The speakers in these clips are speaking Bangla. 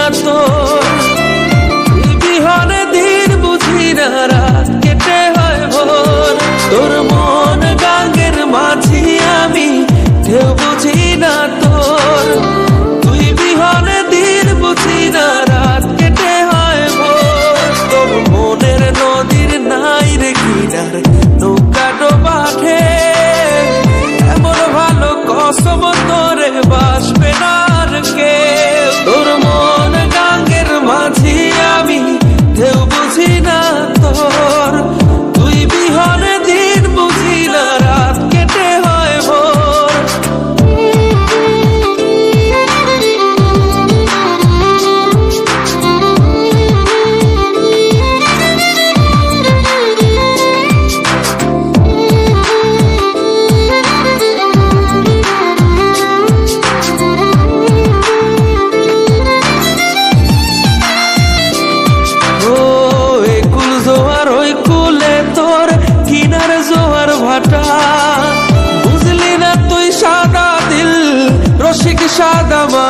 না তো বিহনে দিন বুঝি না রাত কেটে হয় ভোর। তোর মন shadama.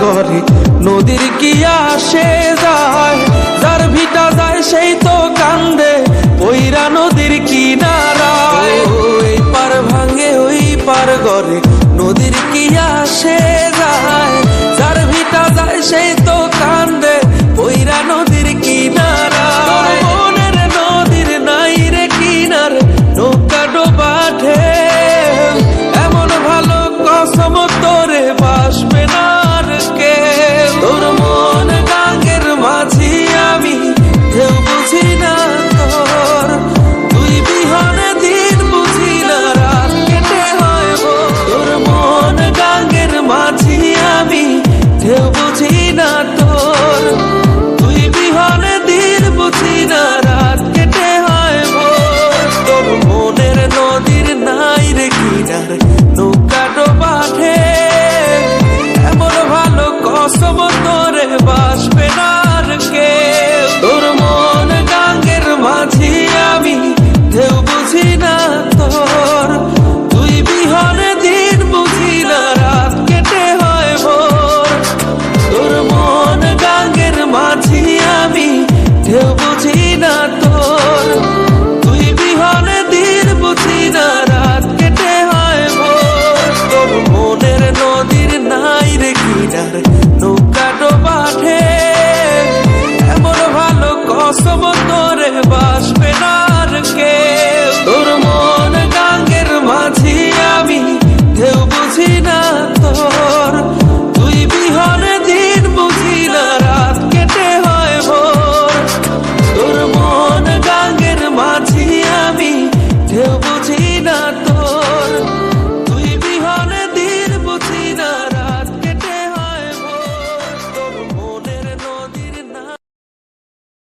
সাগরে নদীর কি আসে যায়, যার ভিটা যায় সেই তো কান্দে। ওইরা নদীর কিনারায়। ওই পার ভাঙে, ওই পার গরে নদীর কি আসে No